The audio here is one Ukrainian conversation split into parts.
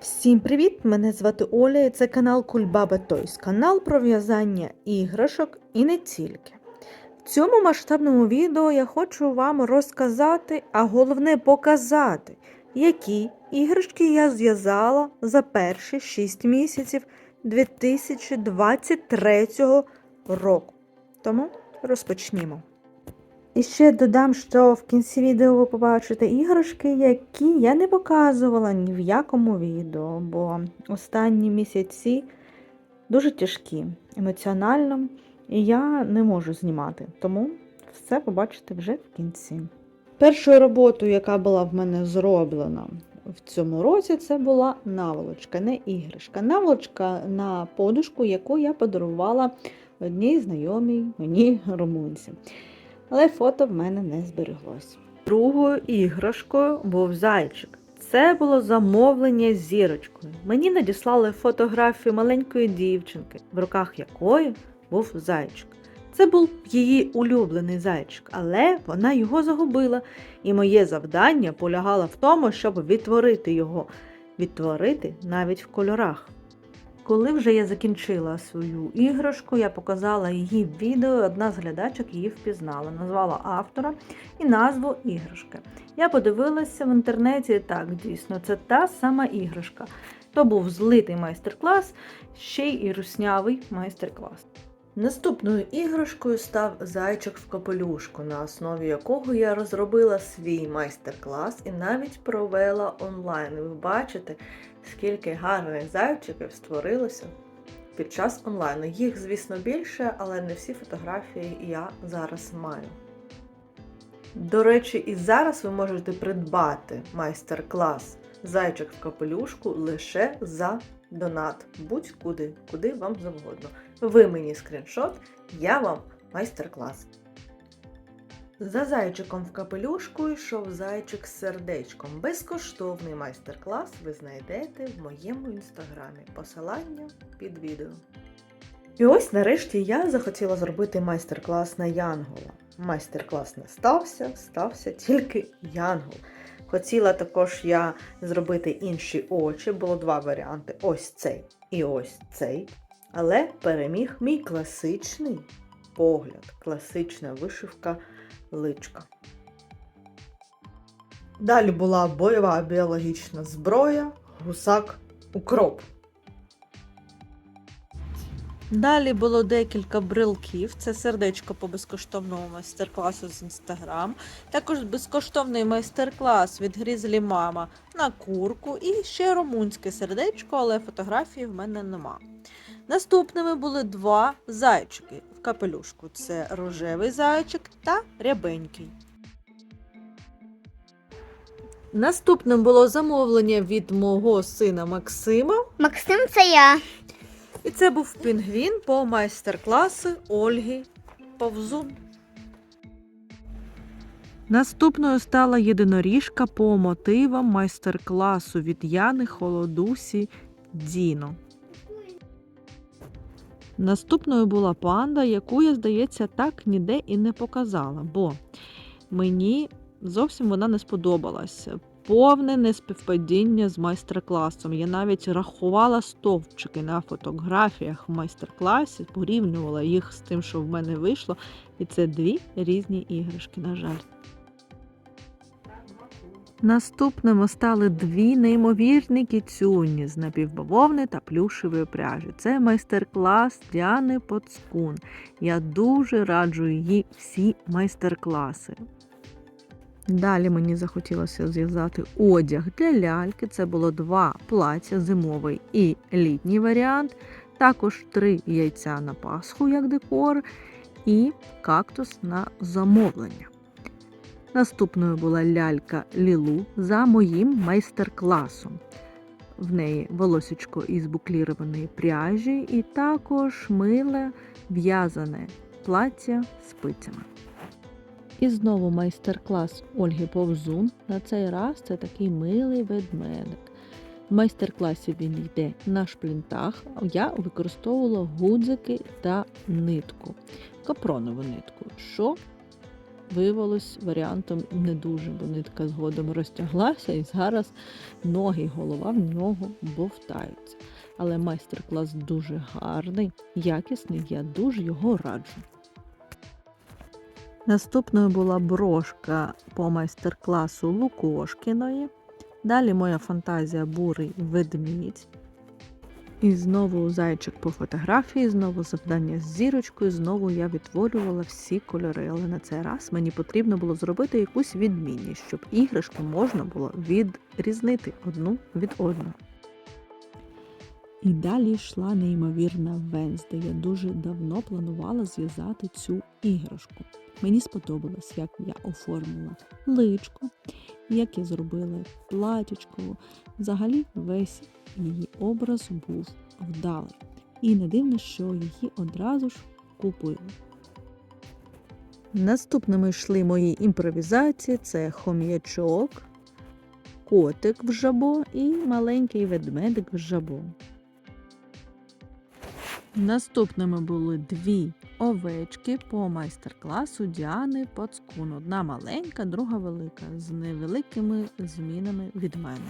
Всім привіт! Мене звати Оля і це канал Кульбаба Тойс, канал про в'язання іграшок і не тільки. В цьому масштабному відео я хочу вам розказати, а головне показати, які іграшки я зв'язала за перші 6 місяців 2023 року. Тому розпочнімо. І ще додам, що в кінці відео ви побачите іграшки, які я не показувала ні в якому відео, бо останні місяці дуже тяжкі емоціонально, і я не можу знімати. Тому все побачите вже в кінці. Першою роботою, яка була в мене зроблена в цьому році, це була наволочка, не іграшка. Наволочка на подушку, яку я подарувала одній знайомій мені румунці але фото в мене не збереглось. Другою іграшкою був зайчик. Це було замовлення з зірочкою. Мені надіслали фотографію маленької дівчинки, в руках якої був зайчик. Це був її улюблений зайчик, але вона його загубила, і моє завдання полягало в тому, щоб відтворити його, відтворити навіть в кольорах. Коли вже я закінчила свою іграшку, я показала її в відео, одна з глядачок її впізнала, назвала автора і назву іграшки. Я подивилася в інтернеті, так, дійсно, це та сама іграшка. То був злитий майстер-клас, ще й руснявий майстер-клас. Наступною іграшкою став зайчик в капелюшку, на основі якого я розробила свій майстер-клас і навіть провела онлайн. Ви бачите, скільки гарних зайчиків створилося під час онлайну. Їх, звісно, більше, але не всі фотографії я зараз маю. До речі, і зараз ви можете придбати майстер-клас Зайчик в капелюшку лише за донат. Будь-куди, куди вам завгодно. Ви мені скріншот, я вам майстер-клас. За зайчиком в капелюшку йшов зайчик з сердечком. Безкоштовний майстер-клас ви знайдете в моєму інстаграмі. Посилання під відео. І ось нарешті я захотіла зробити майстер-клас на Янгола. Майстер-клас не стався, стався тільки Янгол. Хотіла також я зробити інші очі, було два варіанти: ось цей і ось цей. Але переміг мій класичний погляд, класична вишивка личка. Далі була бойова біологічна зброя, гусак укроп. Далі було декілька брелків. Це сердечко по безкоштовному майстер-класу з інстаграм. Також безкоштовний майстер-клас від Грізлі Мама на курку і ще румунське сердечко, але фотографії в мене нема. Наступними були два зайчики в капелюшку: це рожевий зайчик та рябенький. Наступним було замовлення від мого сина Максима. Максим, це я. І це був пінгвін по майстер-класу Ольги Повзун. Наступною стала єдиноріжка по мотивам майстер-класу від Яни Холодусі Діно. Наступною була панда, яку я, здається, так ніде і не показала, бо мені зовсім вона не сподобалася. Повне неспівпадіння з майстер-класом. Я навіть рахувала стовпчики на фотографіях в майстер-класі, порівнювала їх з тим, що в мене вийшло. І це дві різні іграшки, на жаль. Наступними стали дві неймовірні кіцюні з напівбавовни та плюшевої пряжі. Це майстер-клас Діани Поцкун. Я дуже раджу її всі майстер-класи. Далі мені захотілося зв'язати одяг для ляльки. Це було два плаття, зимовий і літній варіант. Також три яйця на Пасху як декор, і кактус на замовлення. Наступною була лялька Лілу за моїм майстер-класом. В неї волосечко із буклірованої пряжі, і також миле в'язане плаття спицями. І знову майстер-клас Ольги Повзун. На цей раз це такий милий ведмедик. В майстер-класі він йде на шплінтах. Я використовувала гудзики та нитку, капронову нитку, що виявилось варіантом не дуже, бо нитка згодом розтяглася, і зараз ноги і голова в нього бовтаються. Але майстер-клас дуже гарний, якісний, я дуже його раджу. Наступною була брошка по майстер-класу Лукошкіної. Далі моя фантазія бурий ведмідь. І знову зайчик по фотографії, знову завдання з зірочкою, знову я відтворювала всі кольори. Але на цей раз мені потрібно було зробити якусь відмінність, щоб іграшки можна було відрізнити одну від одної. І далі йшла неймовірна Венсде. Я дуже давно планувала зв'язати цю іграшку. Мені сподобалось, як я оформила личко, як я зробила платічко. Взагалі весь її образ був вдалий. І не дивно, що її одразу ж купили. Наступними йшли мої імпровізації: це хом'ячок, котик в жабо і маленький ведмедик в жабо. Наступними були дві овечки по майстер-класу Діани Пацкун. Одна маленька, друга велика, з невеликими змінами від мене.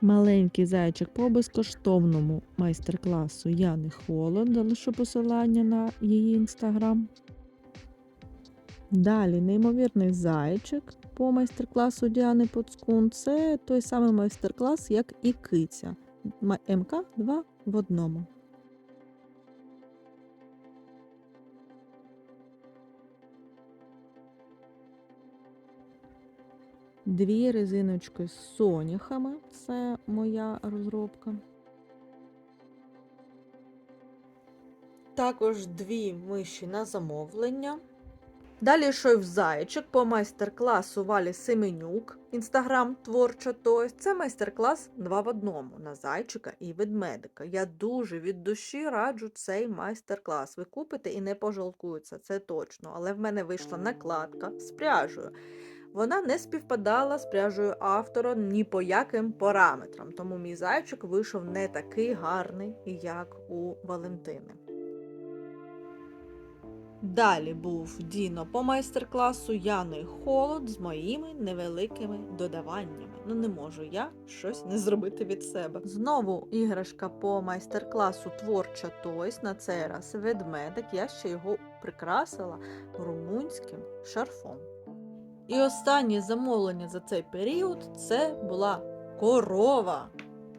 Маленький зайчик по безкоштовному майстер-класу Яни Холод, залишу посилання на її інстаграм. Далі неймовірний зайчик по майстер-класу Діани Поцкун. Це той самий майстер-клас, як і киця. МК 2 в одному. Дві резиночки з соняхами. Це моя розробка. Також дві миші на замовлення. Далі йшов зайчик по майстер-класу Валі Семенюк. Інстаграм творча тось. Це майстер-клас два в одному на зайчика і ведмедика. Я дуже від душі раджу цей майстер-клас. Ви купите і не пожалкуєте, це точно. Але в мене вийшла накладка з пряжею. Вона не співпадала з пряжею автора ні по яким параметрам, тому мій зайчик вийшов не такий гарний, як у Валентини. Далі був Діно по майстер-класу Яни Холод з моїми невеликими додаваннями. Ну не можу я щось не зробити від себе. Знову іграшка по майстер-класу Творча Тойс. На цей раз ведмедик. Я ще його прикрасила румунським шарфом. І останнє замовлення за цей період це була корова.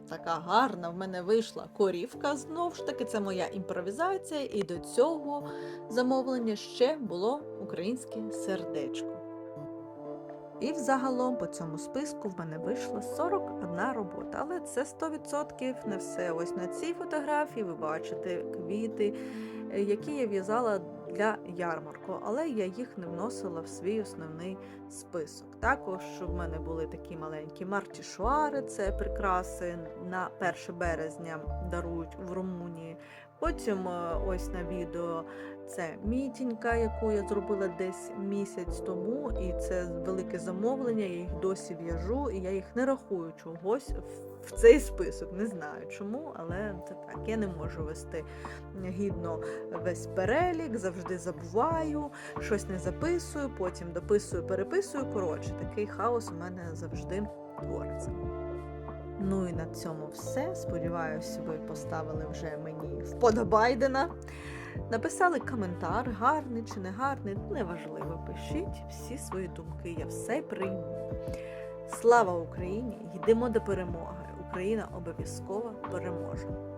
Така гарна в мене вийшла корівка. Знову ж таки, це моя імпровізація, і до цього замовлення ще було українське сердечко. І взагалом по цьому списку в мене вийшло 41 робота, але це 100% не все. Ось на цій фотографії ви бачите квіти, е, які я в'язала для ярмарку, але я їх не вносила в свій основний список. Також в мене були такі маленькі мартішуари, це прикраси на 1 березня дарують в Румунії. Потім е, ось на відео це мітінька, яку я зробила десь місяць тому, і це велике замовлення. Я їх досі в'яжу, і я їх не рахую чогось в- в цей список. Не знаю чому, але це так. Я не можу вести гідно весь перелік, завжди забуваю, щось не записую, потім дописую, переписую. Коротше, такий хаос у мене завжди твориться. Ну і на цьому все. Сподіваюся, ви поставили вже мені вподобайдена. Написали коментар, гарний чи не гарний, неважливо. Пишіть всі свої думки, я все прийму. Слава Україні! Йдемо до перемоги! Україна обов'язково переможе!